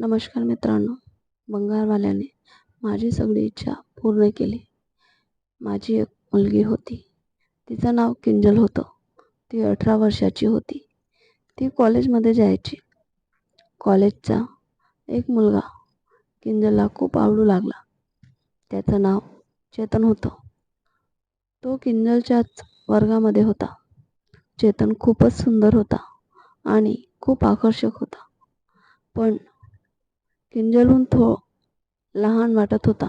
नमस्कार मित्रांनो. बंगारवाल्याने माझी सगळी इच्छा पूर्ण केली. माझी एक मुलगी होती. तिचं नाव किंजल होतं. ती अठरा वर्षाची होती. ती कॉलेजमध्ये जायची. कॉलेजचा एक मुलगा किंजलला खूप आवडू लागला. त्याचं नाव चेतन होतं. तो किंजलच्याच वर्गामध्ये होता. चेतन खूपच सुंदर होता आणि खूप आकर्षक होता. पण किंजलहून थो लहान वाटत होता.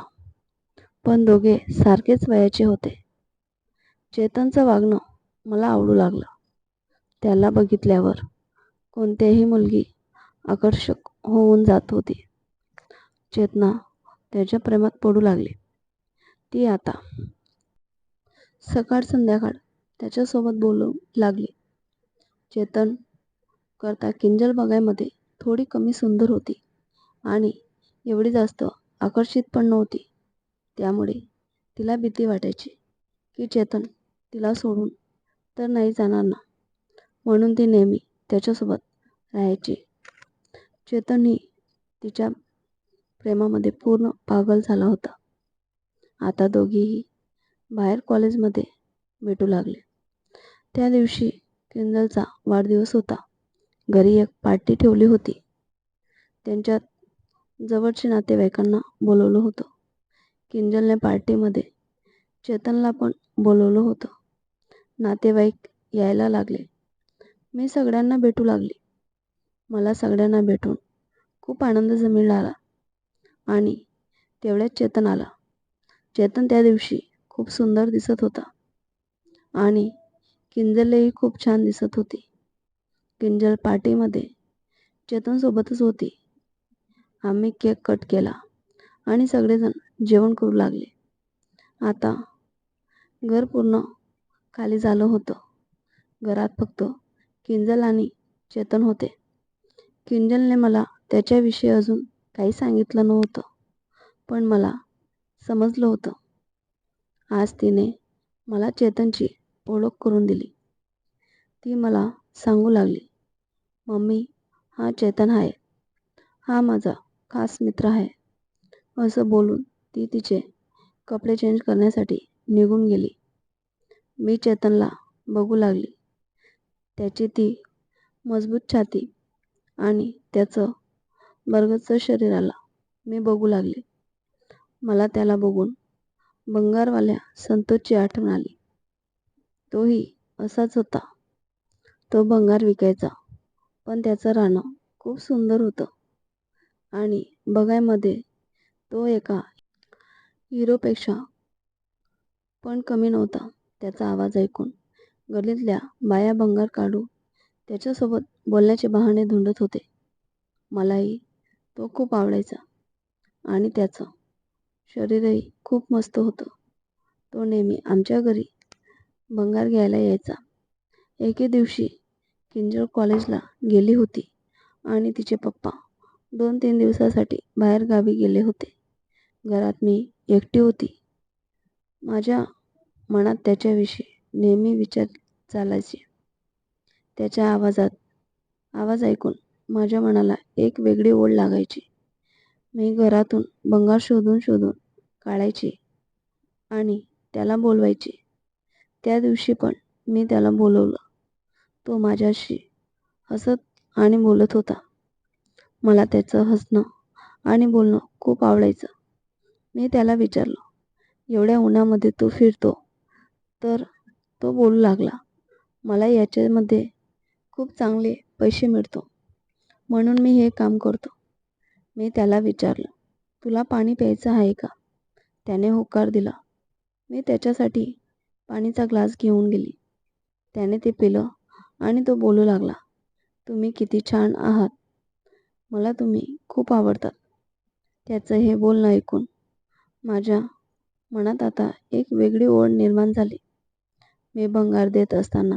पण दोघे सारखेच वयाचे होते. चेतनचं वागणं मला आवडू लागलं. त्याला बघितल्यावर कोणतीही मुलगी आकर्षक होऊन जात होती. चेतना त्याच्या प्रेमात पडू लागली. ती आता सकाळ संध्याकाळ त्याच्यासोबत बोलू लागली. चेतन करता किंजल बघायमध्ये थोडी कमी सुंदर होती. आणि एवढी जास्त आकर्षित पण नव्हती. त्यामुळे तिला भीती वाटायची की चेतन तिला सोडून तर नाही जाणार ना? म्हणून ती नेहमी त्याच्यासोबत राहायची. चेतन ही तिच्या प्रेमामध्ये पूर्ण पागल झाला होता. आता दोघीही बाहेर कॉलेजमध्ये भेटू लागले. त्या दिवशी किंजलचा वाढदिवस होता. घरी एक पार्टी ठेवली होती. त्यांच्यात जवळच्या नातेवाईकांना बोलवलं होतं. किंजलने पार्टीमध्ये चेतनला पण बोलवलं होतं. नातेवाईक यायला लागले. मी सगळ्यांना भेटू लागली. मला सगळ्यांना भेटून खूप आनंद मिळाला आणि तेवढ्यात चेतन आला. चेतन त्या दिवशी खूप सुंदर दिसत होता. आणि किंजलही खूप छान दिसत होती. किंजल पार्टीमध्ये चेतनसोबतच होती. आम्ही केक कट केला आणि सगळेजण जेवण करू लागले. आता घर पूर्ण खाली झालं होतं. घरात फक्त किंजल आणि चेतन होते. किंजलने मला त्याच्याविषयी अजून काही सांगितलं नव्हतं पण मला समजलं होतं. आज तिने मला चेतनची ओळख करून दिली. ती मला सांगू लागली मम्मी हा चेतन आहे. हा माझा खास मित्र आहे. असं बोलून ती तिचे कपडे चेंज करण्यासाठी निघून गेली. मी चेतनला बघू लागली. त्याची ती मजबूत छाती आणि त्याचं बरगतचं शरीराला मी बघू लागले. मला त्याला बघून बंगारवाल्या संतोषची आठवण आली. तोही असाच होता. तो भंगार विकायचा. पण त्याचं राहणं खूप सुंदर होतं. आणि बघायमध्ये तो एका हिरोपेक्षा पण कमी नव्हता त्याचा आवाज ऐकून. गल्लीतल्या बाया भंगार काढू त्याच्यासोबत बोलण्याचे बहाणे धुंडत होते. मलाही तो खूप आवडायचा आणि त्याचं शरीरही खूप मस्त होतं. तो नेहमी आमच्या घरी भंगार घ्यायला यायचा. एके दिवशी किंजळ कॉलेजला गेली होती आणि तिचे पप्पा दोन तीन दिवसासाठी बाहेरगावी गेले होते. घरात मी एकटी होती. माझ्या मनात त्याच्याविषयी नेहमी विचार चालायचे. त्याच्या आवाजात आवाज ऐकून माझ्या मनाला एक वेगळी ओढ लागायची. मी घरातून बंगार शोधून शोधून काढायचे आणि त्याला बोलवायचे. त्या दिवशी पण मी त्याला बोलवलं. तो माझ्याशी हसत आणि बोलत होता. मला त्याचं हसणं आणि बोलणं खूप आवडायचं. मी त्याला विचारलं एवढ्या उन्हामध्ये तू फिरतो? तर तो बोलू लागला मला याच्यामध्ये खूप चांगले पैसे मिळतो म्हणून मी हे काम करतो. मी त्याला विचारलं तुला पाणी प्यायचं आहे का? त्याने होकार दिला. मी त्याच्यासाठी पाणीचा ग्लास घेऊन गेली. त्याने ते पिलं आणि तो बोलू लागला तुम्ही किती छान आहात मला तुम्ही खूप आवडतात त्याचं हे बोलणं ऐकून माझ्या मनात आता एक वेगळी ओढ निर्माण झाली. मी भंगार देत असताना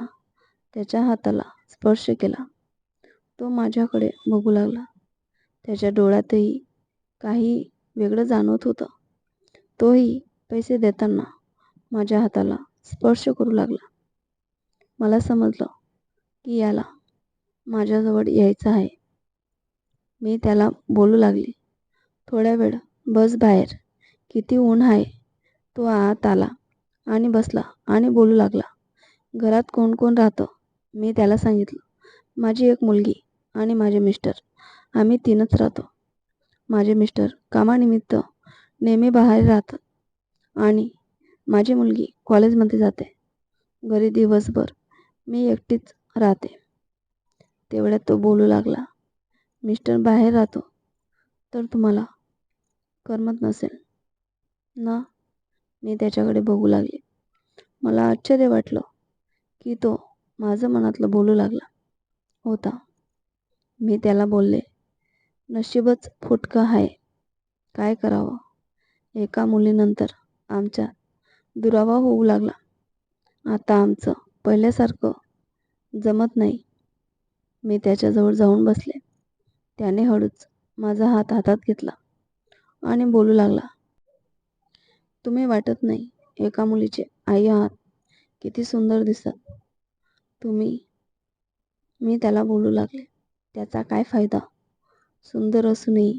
त्याच्या हाताला स्पर्श केला. तो माझ्याकडे बघू लागला. त्याच्या डोळ्यातही काही वेगळं जाणवत होतं. तोही पैसे देताना माझ्या हाताला स्पर्श करू लागला. मला समजलं की याला माझ्याजवळ यायचं आहे. मी त्याला बोलू लागले. थोड्या वेळ बस बाहेर. किती ऊन आहे. तो आत आला आणि बसला आणि बोलू लागला. घरात कोण कोण राहतं? मी त्याला सांगितलं. माझी एक मुलगी आणि माझे मिस्टर. आम्ही तीनच राहतो. माझे मिस्टर कामानिमित्त नेहमी बाहेर राहतात. आणि माझी मुलगी कॉलेजमध्ये जाते. घरी दिवसभर मी एकटीच राहते. तेवढ्यात तो बोलू लागला. मिस्टर बाहेर राहतो तर तुम्हाला करमत नसेल. ना? मी त्याच्याकडे बघू लागले. मला आश्चर्य वाटलं की तो माझं मनातलं बोलू लागला. होता. मी त्याला बोलले नशीबच फुटकं आहे. काय करावं? एका मुलीनंतर आमच्या दुरावा होऊ लागला. आता आमचं पहिल्यासारखं जमत नाही. मी त्याच्याजवळ जाऊन बसले. त्याने हळूच माझा हात हातात घेतला आणि बोलू लागला तुम्ही वाटत नाही एका मुलीचे आई आहात किती सुंदर दिसतात. तुम्ही मी त्याला बोलू लागले त्याचा काय फायदा? सुंदर असूनही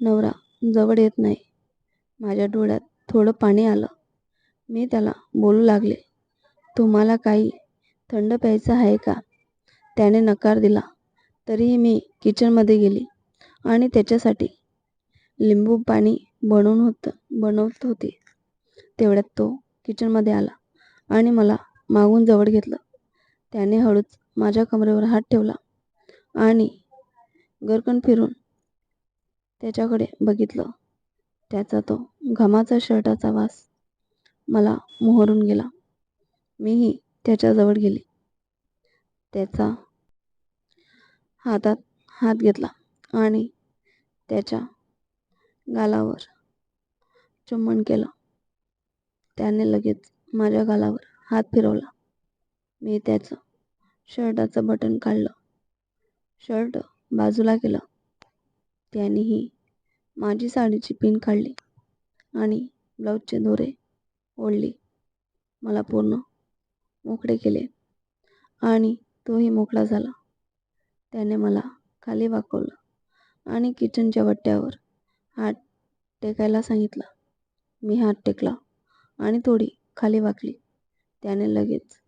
नवरा जवळ येत नाही. माझ्या डोळ्यात थोडं पाणी आलं. मी त्याला बोलू लागले तुम्हाला काही थंड प्यायचं आहे का? त्याने नकार दिला. तरीही मी किचनमध्ये गेली आणि त्याच्यासाठी लिंबू पाणी बनवून होतं बनवत होते. तेवढ्यात तो किचनमध्ये आला आणि मला मागून जवळ घेतलं. त्याने हळूच माझ्या कमरेवर हात ठेवला आणि गरकन फिरून त्याच्याकडे बघितलं. त्याचा तो घामाचा शर्टाचा वास मला मोहरून गेला. मीही त्याच्याजवळ गेले. त्याचा हातात हात घेतला आणि त्याच्या गालावर चुंबन केलं. त्याने लगेच माझ्या गालावर हात फिरवला. मी त्याचं शर्टाचं बटन काढलं. शर्ट बाजूला केलं. त्यानेही माझी साडीची पिन काढली आणि ब्लाऊजचे दोरे ओढली. मला पूर्ण मोकळे केले आणि तोही मोकळा झाला. त्याने मला खाली वाकवलं आणि किचनच्या वट्ट्यावर हात टेकायला सांगितला. मी हात टेकला आणि थोडी खाली वाकली. त्याने लगेच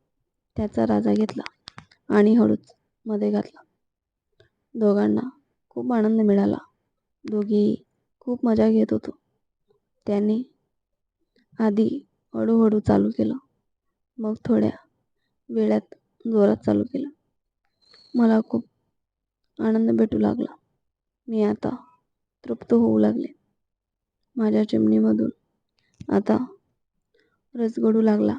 त्याचा राजा घेतला आणि हळूच मध्ये घातला. दोघांना खूप आनंद मिळाला. दोघीही खूप मजा घेत होतो. त्याने आधी हळूहळू चालू केलं. मग थोड्या वेळात जोरात चालू केलं. मला खूप आनंद भेटू लागला. मी आता तृप्त होऊ लागले. माझ्या चिमणीमधून आता रस गडू लागला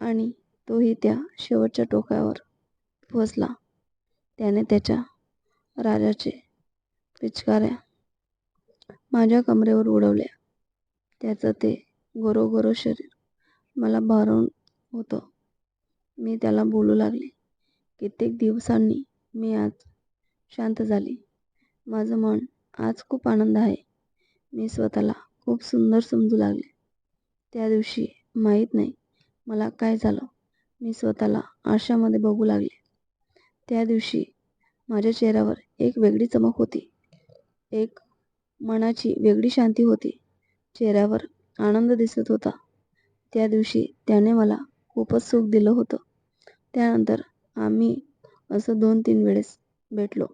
आणि तोही त्या शेवटच्या टोकावर पोहोचला त्याने त्याच्या राजाचे पिचकाऱ्या माझ्या कमरेवर उडवल्या. त्याचं ते गोरोगोरो शरीर मला भारून होतं. मी त्याला बोलू लागले. कित्येक दिवसांनी मी आज शांत झाली. माझं मन आज खूप आनंद आहे. मी स्वतःला खूप सुंदर समजू लागले. त्या दिवशी माहीत नाही मला काय झालं. मी स्वतःला आरशामध्ये बघू लागले. त्या दिवशी माझ्या चेहऱ्यावर एक वेगळी चमक होती. एक मनाची वेगळी शांती होती. चेहऱ्यावर आनंद दिसत होता. त्या दिवशी त्याने मला खूपच सुख दिलं होतं. त्यानंतर आम्ही असं दोन तीन वेळेस भेटलो.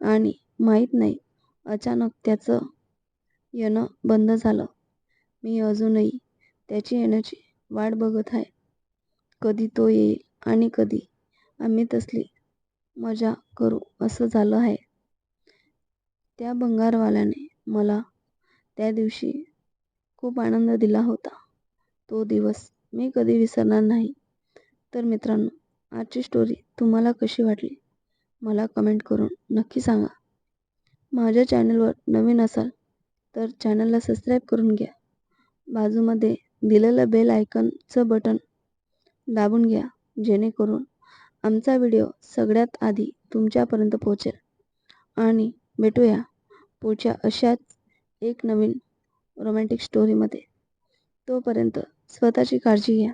आणि माहीत नाही अचानक त्याचं येणं बंद झालं. मी अजूनही त्याची येण्याची वाट बघत आहे. कधी तो येईल आणि कधी आम्ही तसली मजा करू असं झालं आहे. त्या भंगारवाल्याने मला त्या दिवशी खूप आनंद दिला होता. तो दिवस मी कधी विसरणार नाही. तर मित्रांनो आजची स्टोरी तुम्हाला कशी वाटली? मला कमेंट करून नक्की सांगा. माझ्या चॅनलवर नवीन असाल तर चॅनलला सबस्क्राईब करून घ्या. बाजूमध्ये दिलेलं बेल आयकनचं बटन दाबून घ्या जेणेकरून आमचा व्हिडिओ सगळ्यात आधी तुमच्यापर्यंत पोहोचेल. आणि भेटूया पुढच्या अशाच एक नवीन रोमॅन्टिक स्टोरीमध्ये तोपर्यंत स्वतःची काळजी घ्या.